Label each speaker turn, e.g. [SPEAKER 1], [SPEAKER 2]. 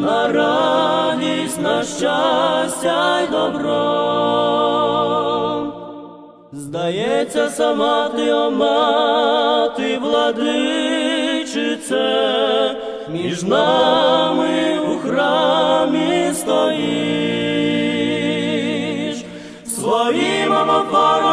[SPEAKER 1] на радість, на щастя й добро. Здається, сама ти, о мати, владичице, між нами у храмі стоїш, своїм амофором